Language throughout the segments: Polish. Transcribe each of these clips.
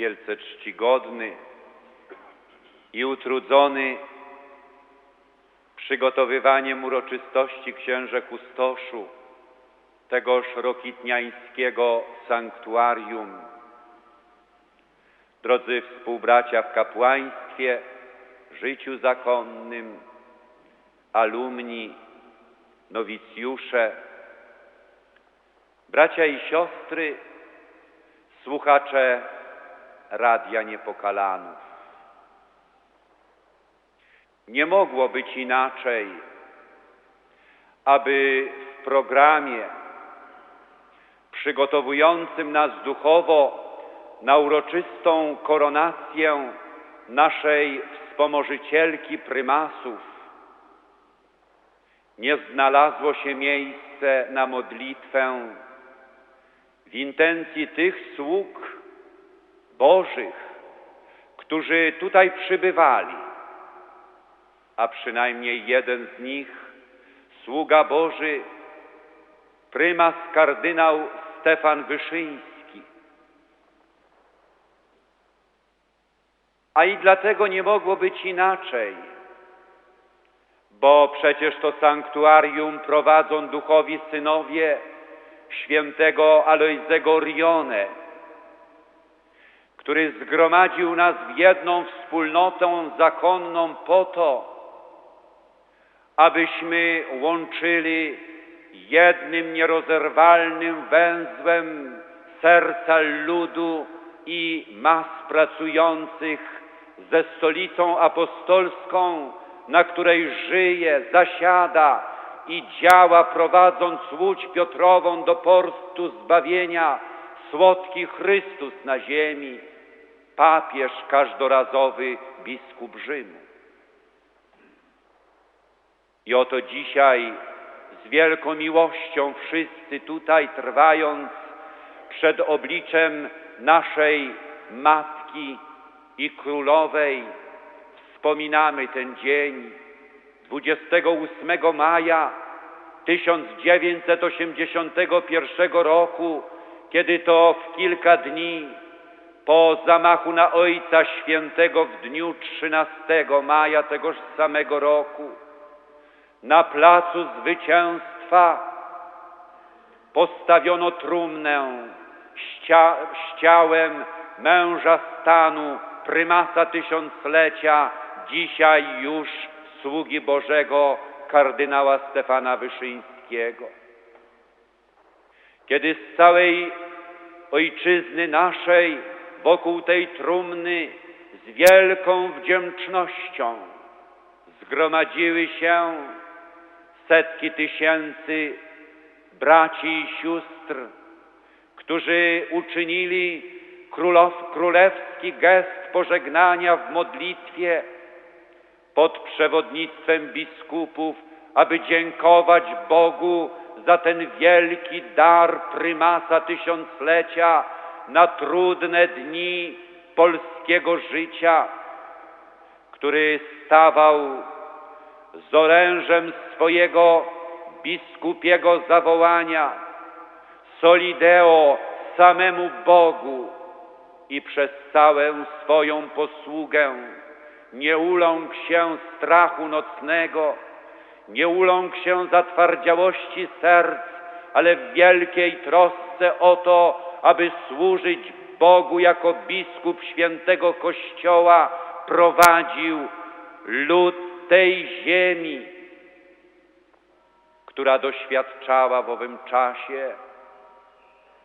wielce czcigodny i utrudzony przygotowywaniem uroczystości księże kustoszu tegoż rokitniańskiego sanktuarium. Drodzy współbracia w kapłaństwie, życiu zakonnym, alumni, nowicjusze, bracia i siostry, słuchacze Radia Niepokalanów. Nie mogło być inaczej, aby w programie przygotowującym nas duchowo na uroczystą koronację naszej wspomożycielki prymasów nie znalazło się miejsce na modlitwę w intencji tych sług Bożych, którzy tutaj przybywali, a przynajmniej jeden z nich, sługa Boży, prymas kardynał Stefan Wyszyński. A i dlatego nie mogło być inaczej, bo przecież to sanktuarium prowadzą duchowi synowie świętego Alojzego Rione, który zgromadził nas w jedną wspólnotę zakonną po to, abyśmy łączyli jednym nierozerwalnym węzłem serca ludu i mas pracujących ze stolicą apostolską, na której żyje, zasiada i działa, prowadząc łódź Piotrową do portu zbawienia, słodki Chrystus na ziemi, papież każdorazowy biskup Rzymu. I oto dzisiaj z wielką miłością wszyscy tutaj trwając przed obliczem naszej Matki i Królowej wspominamy ten dzień 28 maja 1981 roku, kiedy to w kilka dni po zamachu na Ojca Świętego w dniu 13 maja tegoż samego roku na placu zwycięstwa postawiono trumnę z ciałem męża stanu, prymasa tysiąclecia, dzisiaj już sługi Bożego kardynała Stefana Wyszyńskiego. Kiedy z całej ojczyzny naszej wokół tej trumny z wielką wdzięcznością zgromadziły się setki tysięcy braci i sióstr, którzy uczynili królow, królewski gest pożegnania w modlitwie pod przewodnictwem biskupów, aby dziękować Bogu za ten wielki dar prymasa tysiąclecia na trudne dni polskiego życia, który stawał z orężem swojego biskupiego zawołania Solideo samemu Bogu i przez całą swoją posługę. Nie uląkł się strachu nocnego, nie uląkł się zatwardziałości serc, ale w wielkiej trosce o to, aby służyć Bogu jako biskup świętego Kościoła, prowadził lud tej ziemi, która doświadczała w owym czasie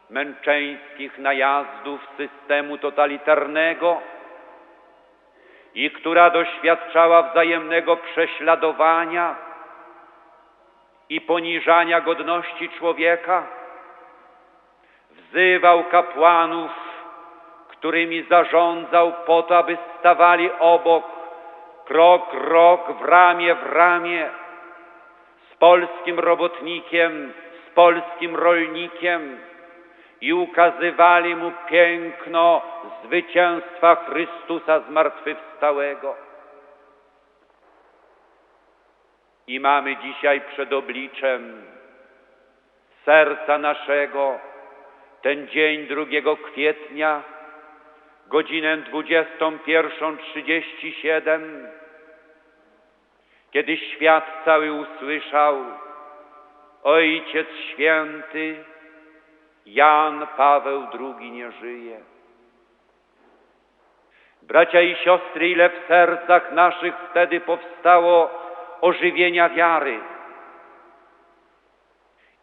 męczeńskich najazdów systemu totalitarnego i która doświadczała wzajemnego prześladowania i poniżania godności człowieka, wzywał kapłanów, którymi zarządzał po to, aby stawali obok krok, krok, w ramię, w ramię z polskim robotnikiem, z polskim rolnikiem i ukazywali mu piękno zwycięstwa Chrystusa zmartwychwstałego. I mamy dzisiaj przed obliczem serca naszego ten dzień 2 kwietnia godzinę 21.37, kiedy świat cały usłyszał Ojciec Święty Jan Paweł II nie żyje. Bracia i siostry, ile w sercach naszych wtedy powstało ożywienia wiary.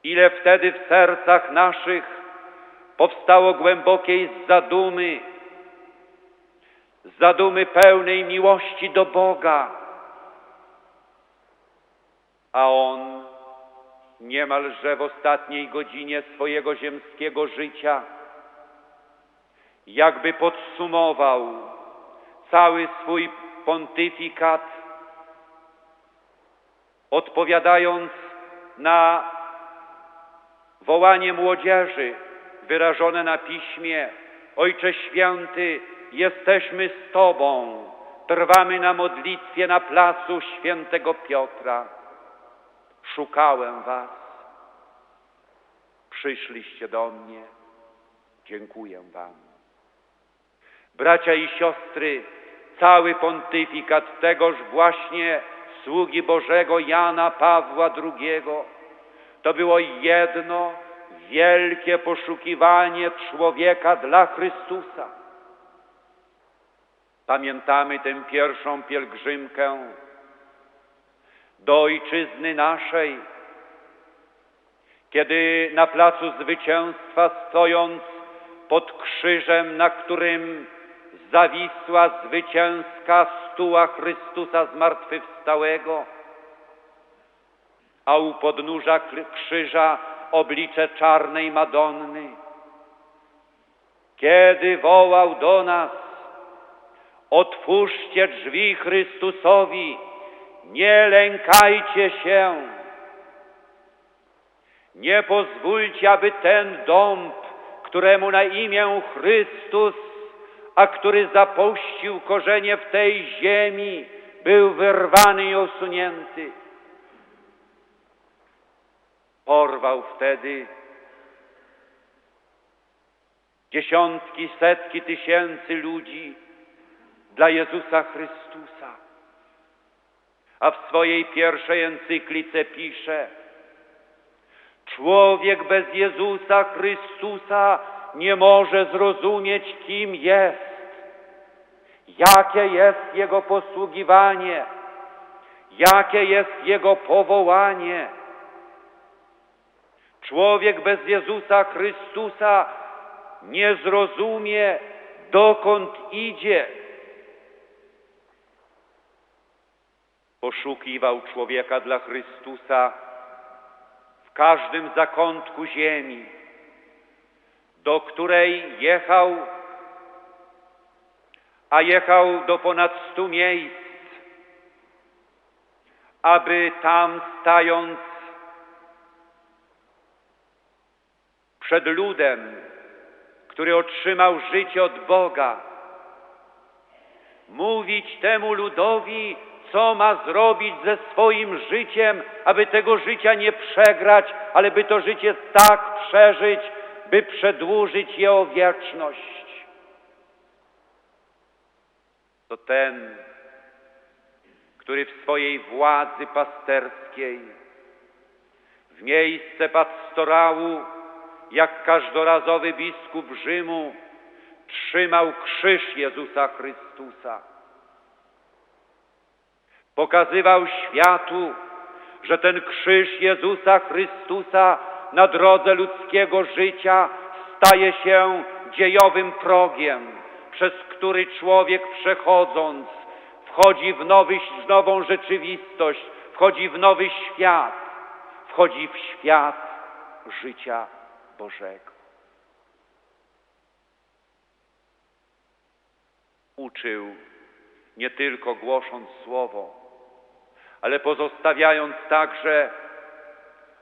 Ile wtedy w sercach naszych powstało głębokiej zadumy, zadumy pełnej miłości do Boga. A On niemalże w ostatniej godzinie swojego ziemskiego życia jakby podsumował cały swój pontyfikat, odpowiadając na wołanie młodzieży wyrażone na piśmie. Ojcze Święty, jesteśmy z Tobą, trwamy na modlitwie na placu świętego Piotra. Szukałem Was, przyszliście do mnie, dziękuję Wam. Bracia i siostry, cały pontyfikat tegoż właśnie sługi Bożego Jana Pawła II to było jedno wielkie poszukiwanie człowieka dla Chrystusa. Pamiętamy tę pierwszą pielgrzymkę do ojczyzny naszej, kiedy na placu zwycięstwa stojąc pod krzyżem, na którym zawisła zwycięska stuła Chrystusa zmartwychwstałego, a u podnóża krzyża oblicze czarnej Madonny. Kiedy wołał do nas, otwórzcie drzwi Chrystusowi, nie lękajcie się. Nie pozwólcie, aby ten dąb, któremu na imię Chrystus, a który zapuścił korzenie w tej ziemi, był wyrwany i osunięty. Porwał wtedy dziesiątki, setki tysięcy ludzi dla Jezusa Chrystusa. A w swojej pierwszej encyklice pisze, człowiek bez Jezusa Chrystusa nie może zrozumieć, kim jest, jakie jest Jego posługiwanie, jakie jest Jego powołanie. Człowiek bez Jezusa Chrystusa nie zrozumie, dokąd idzie. Poszukiwał człowieka dla Chrystusa w każdym zakątku ziemi, do której jechał, a jechał do ponad stu miejsc, aby tam stając przed ludem, który otrzymał życie od Boga, mówić temu ludowi, co ma zrobić ze swoim życiem, aby tego życia nie przegrać, ale by to życie tak przeżyć, by przedłużyć je o wieczność. To ten, który w swojej władzy pasterskiej, w miejsce pastorału, jak każdorazowy biskup Rzymu, trzymał krzyż Jezusa Chrystusa. Pokazywał światu, że ten krzyż Jezusa Chrystusa na drodze ludzkiego życia staje się dziejowym progiem, przez który człowiek przechodząc wchodzi w, nowy, w nową rzeczywistość, wchodzi w nowy świat, wchodzi w świat życia Bożego. Uczył nie tylko głosząc słowo, ale pozostawiając także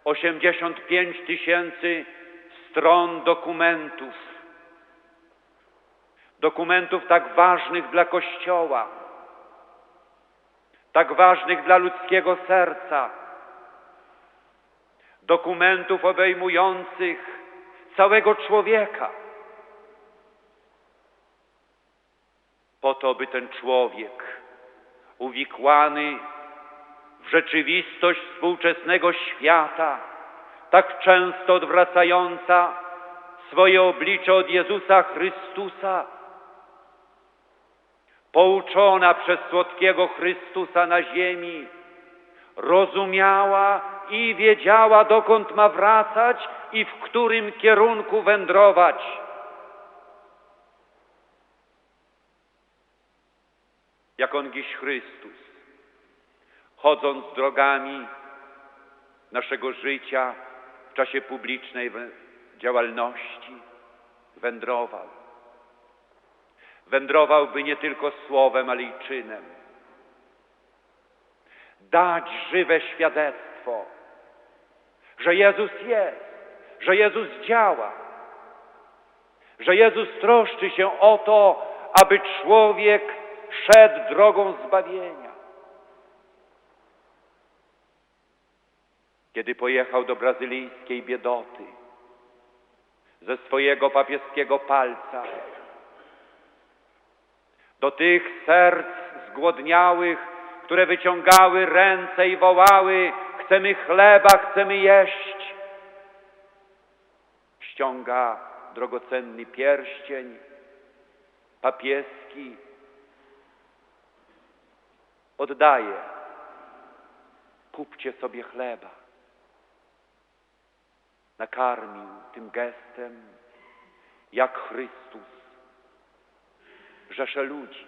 85 tysięcy stron dokumentów, dokumentów tak ważnych dla Kościoła, tak ważnych dla ludzkiego serca, dokumentów obejmujących całego człowieka. po to, by ten człowiek uwikłany w rzeczywistość współczesnego świata, tak często odwracająca swoje oblicze od Jezusa Chrystusa, pouczona przez słodkiego Chrystusa na ziemi, rozumiała i wiedziała, dokąd ma wracać i w którym kierunku wędrować. Jak on dziś Chrystus, chodząc drogami naszego życia w czasie publicznej działalności, wędrował. Wędrowałby nie tylko słowem, ale i czynem. Dać żywe świadectwo, że Jezus jest, że Jezus działa, że Jezus troszczy się o to, aby człowiek szedł drogą zbawienia. Kiedy pojechał do brazylijskiej biedoty, ze swojego papieskiego palca, do tych serc zgłodniałych, które wyciągały ręce i wołały: Chcemy chleba, chcemy jeść. Ściąga drogocenny pierścień papieski, oddaje. Kupcie sobie chleba. Nakarmił tym gestem, jak Chrystus, rzesze ludzi.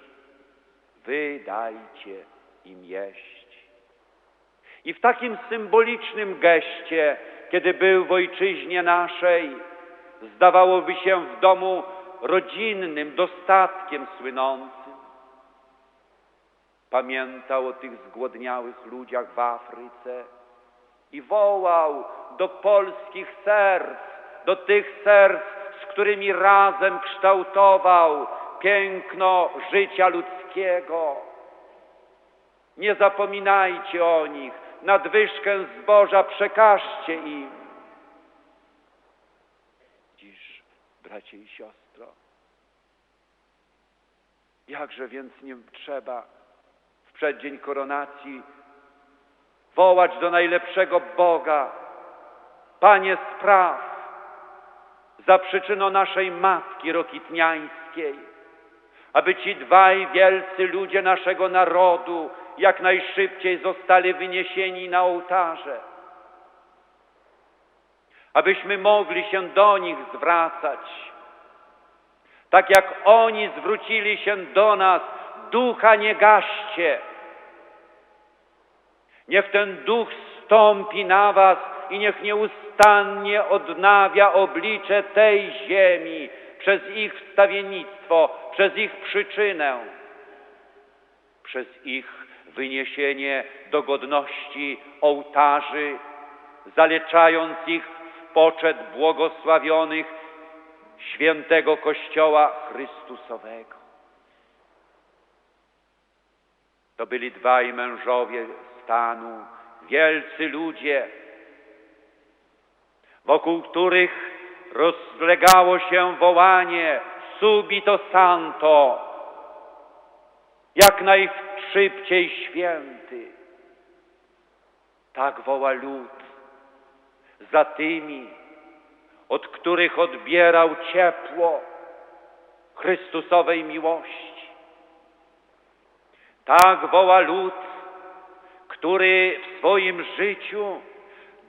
Wy dajcie im jeść. I w takim symbolicznym geście, kiedy był w ojczyźnie naszej, zdawałoby się w domu rodzinnym, dostatkiem słynącym, pamiętał o tych zgłodniałych ludziach w Afryce i wołał do polskich serc, do tych serc, z którymi razem kształtował piękno życia ludzkiego. Nie zapominajcie o nich, nadwyżkę zboża przekażcie im. Dziś, bracie i siostro, jakże więc nie trzeba w przeddzień koronacji wołać do najlepszego Boga, Panie spraw, za przyczyną naszej Matki Rokitniańskiej, aby ci dwaj wielcy ludzie naszego narodu jak najszybciej zostali wyniesieni na ołtarze, abyśmy mogli się do nich zwracać, tak jak oni zwrócili się do nas, ducha nie gaście. Niech ten duch stąpi na was i niech nieustannie odnawia oblicze tej ziemi przez ich wstawiennictwo, przez ich przyczynę, przez ich wyniesienie do godności ołtarzy, zaliczając ich w poczet błogosławionych świętego Kościoła Chrystusowego. To byli dwaj mężowie stanu, wielcy ludzie, wokół których rozlegało się wołanie subito santo, jak najszybciej święty. Tak woła lud za tymi, od których odbierał ciepło Chrystusowej miłości. Tak woła lud, który w swoim życiu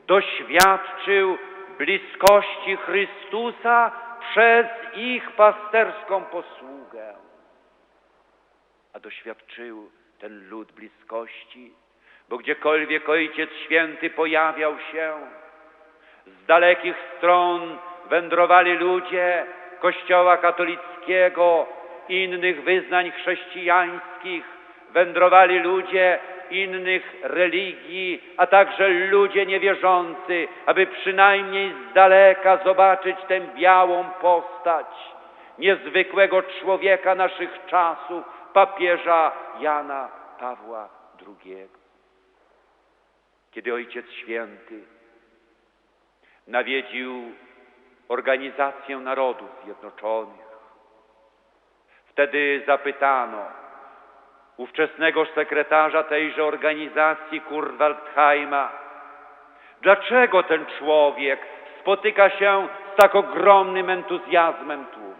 doświadczył bliskości Chrystusa przez ich pasterską posługę. A doświadczył ten lud bliskości, bo gdziekolwiek Ojciec Święty pojawiał się, z dalekich stron wędrowali ludzie Kościoła katolickiego, innych wyznań chrześcijańskich, wędrowali ludzie innych religii, a także ludzie niewierzący, aby przynajmniej z daleka zobaczyć tę białą postać niezwykłego człowieka naszych czasów, papieża Jana Pawła II. Kiedy Ojciec Święty nawiedził Organizację Narodów Zjednoczonych, Wtedy zapytano ówczesnego sekretarza tejże organizacji Kurwaldheima, dlaczego ten człowiek spotyka się z tak ogromnym entuzjazmem tłum?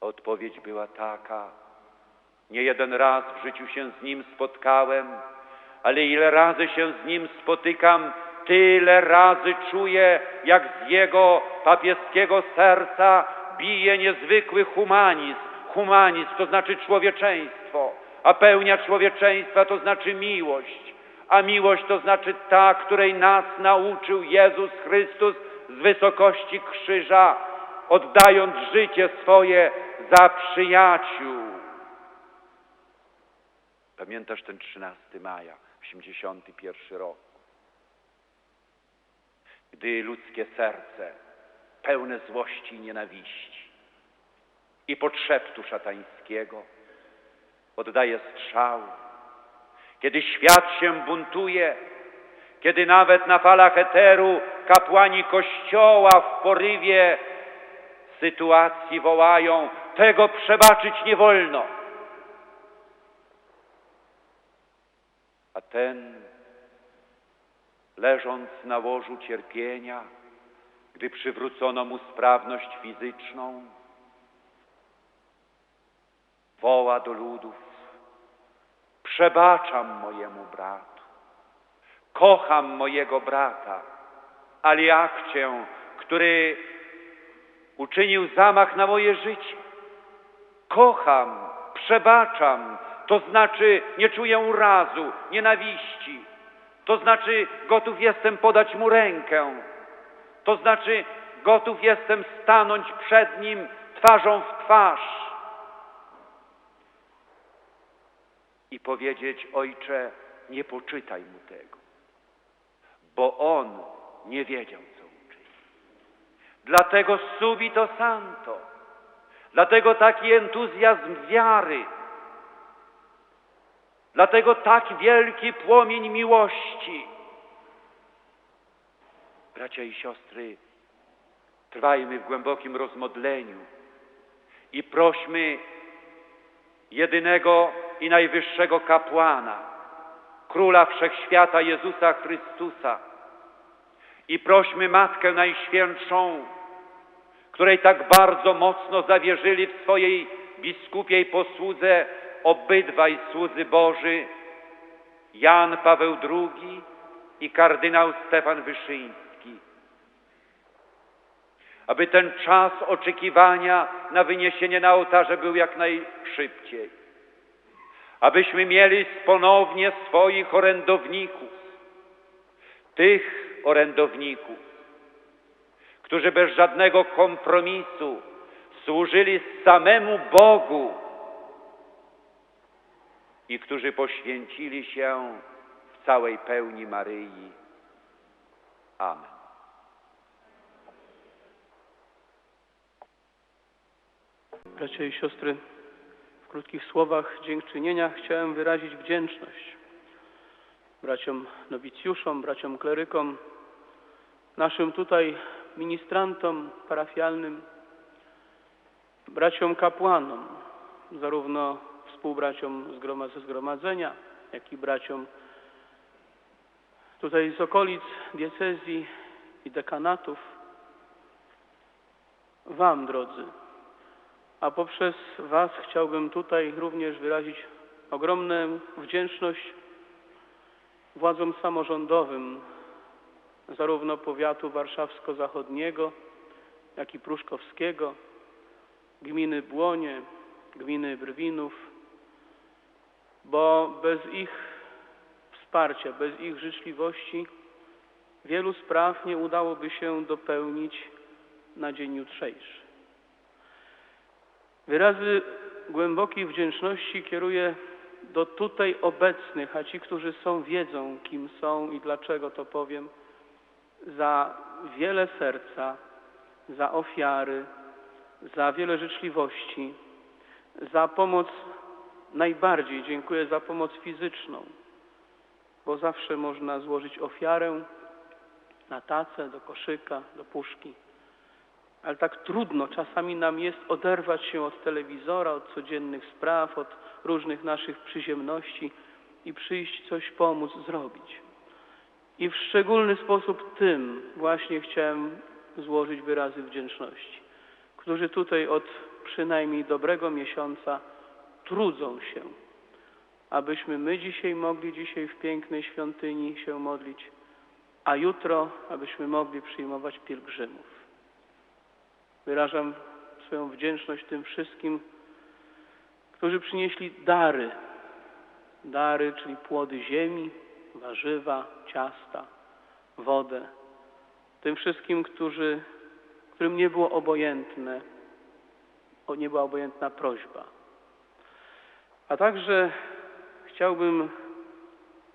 Odpowiedź była taka, nie jeden raz w życiu się z nim spotkałem, ale ile razy się z nim spotykam, tyle razy czuję, jak z jego papieskiego serca bije niezwykły humanizm. Humanizm to znaczy człowieczeństwo, a pełnia człowieczeństwa to znaczy miłość, a miłość to znaczy ta, której nas nauczył Jezus Chrystus z wysokości krzyża, oddając życie swoje za przyjaciół. Pamiętasz ten 13 maja, 81 rok? Gdy ludzkie serce, pełne złości i nienawiści i podszeptu szatańskiego, oddaje strzał, kiedy świat się buntuje, kiedy nawet na falach eteru kapłani Kościoła w porywie sytuacji wołają, tego przebaczyć nie wolno. A ten, leżąc na łożu cierpienia, gdy przywrócono mu sprawność fizyczną, woła do ludów: Przebaczam mojemu bratu, kocham mojego brata, Aliakcię, który uczynił zamach na moje życie. Kocham, przebaczam, to znaczy nie czuję urazu, nienawiści. To znaczy gotów jestem podać mu rękę. To znaczy gotów jestem stanąć przed nim twarzą w twarz i powiedzieć: Ojcze, nie poczytaj mu tego, bo on nie wiedział, co uczynił. Dlatego subito santo, dlatego taki entuzjazm wiary, dlatego tak wielki płomień miłości. Bracia i siostry, trwajmy w głębokim rozmodleniu i prośmy jedynego i najwyższego kapłana, Króla Wszechświata Jezusa Chrystusa i prośmy Matkę Najświętszą, której tak bardzo mocno zawierzyli w swojej biskupiej posłudze obydwaj słudzy Boży, Jan Paweł II i kardynał Stefan Wyszyński. Aby ten czas oczekiwania na wyniesienie na ołtarze był jak najszybciej. Abyśmy mieli ponownie swoich orędowników, tych orędowników, którzy bez żadnego kompromisu służyli samemu Bogu i którzy poświęcili się w całej pełni Maryi. Amen. Bracia i siostry, krótkich słowach dziękczynienia chciałem wyrazić wdzięczność braciom nowicjuszom, braciom klerykom, naszym tutaj ministrantom parafialnym, braciom kapłanom, zarówno współbraciom ze zgromadzenia, jak i braciom tutaj z okolic diecezji i dekanatów, Wam, drodzy, a poprzez Was chciałbym tutaj również wyrazić ogromną wdzięczność władzom samorządowym zarówno powiatu warszawsko-zachodniego, jak i pruszkowskiego, gminy Błonie, gminy Brwinów, bo bez ich wsparcia, bez ich życzliwości wielu spraw nie udałoby się dopełnić na dzień jutrzejszy. Wyrazy głębokiej wdzięczności kieruję do tutaj obecnych, a ci, którzy są, wiedzą, kim są i dlaczego to powiem, za wiele serca, za ofiary, za wiele życzliwości, za pomoc. Najbardziej dziękuję za pomoc fizyczną, bo zawsze można złożyć ofiarę na tacę, do koszyka, do puszki. Ale tak trudno czasami nam jest oderwać się od telewizora, od codziennych spraw, od różnych naszych przyziemności i przyjść coś pomóc zrobić. I w szczególny sposób tym właśnie chciałem złożyć wyrazy wdzięczności, którzy tutaj od przynajmniej dobrego miesiąca trudzą się, abyśmy my dzisiaj mogli dzisiaj w pięknej świątyni się modlić, a jutro, abyśmy mogli przyjmować pielgrzymów. Wyrażam swoją wdzięczność tym wszystkim, którzy przynieśli dary, dary, czyli płody ziemi, warzywa, ciasta, wodę. Tym wszystkim, którzy, którym nie było obojętne, nie była obojętna prośba. A także chciałbym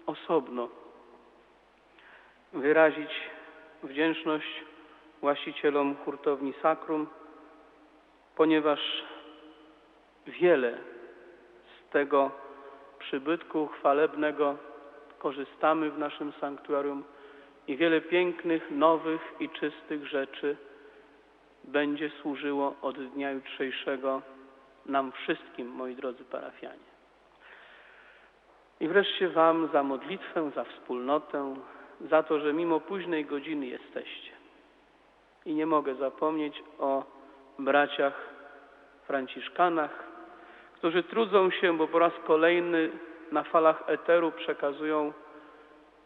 osobno wyrazić wdzięczność właścicielom hurtowni Sakrum, ponieważ wiele z tego przybytku chwalebnego korzystamy w naszym sanktuarium i wiele pięknych, nowych i czystych rzeczy będzie służyło od dnia jutrzejszego nam wszystkim, moi drodzy parafianie. I wreszcie Wam za modlitwę, za wspólnotę, za to, że mimo późnej godziny jesteście. I nie mogę zapomnieć o braciach franciszkanach, którzy trudzą się, bo po raz kolejny na falach eteru przekazują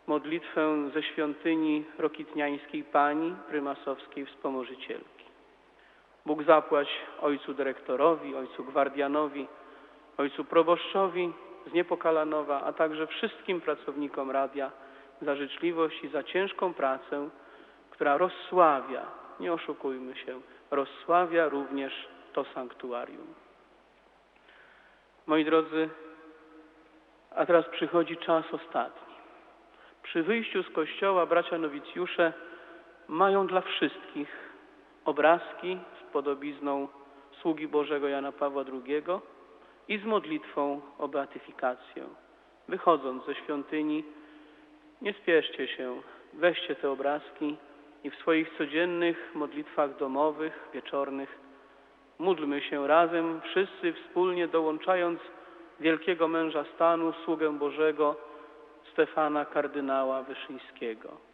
modlitwę ze świątyni Rokitniańskiej Pani Prymasowskiej Wspomożycielki. Bóg zapłać ojcu dyrektorowi, ojcu gwardianowi, ojcu proboszczowi z Niepokalanowa, a także wszystkim pracownikom radia za życzliwość i za ciężką pracę, która rozsławia, nie oszukujmy się, rozsławia również to sanktuarium. Moi drodzy, a teraz przychodzi czas ostatni. Przy wyjściu z kościoła bracia nowicjusze mają dla wszystkich obrazki z podobizną sługi Bożego Jana Pawła II i z modlitwą o beatyfikację. Wychodząc ze świątyni, nie spieszcie się, weźcie te obrazki i w swoich codziennych modlitwach domowych, wieczornych módlmy się razem, wszyscy wspólnie dołączając wielkiego męża stanu, sługę Bożego, Stefana kardynała Wyszyńskiego.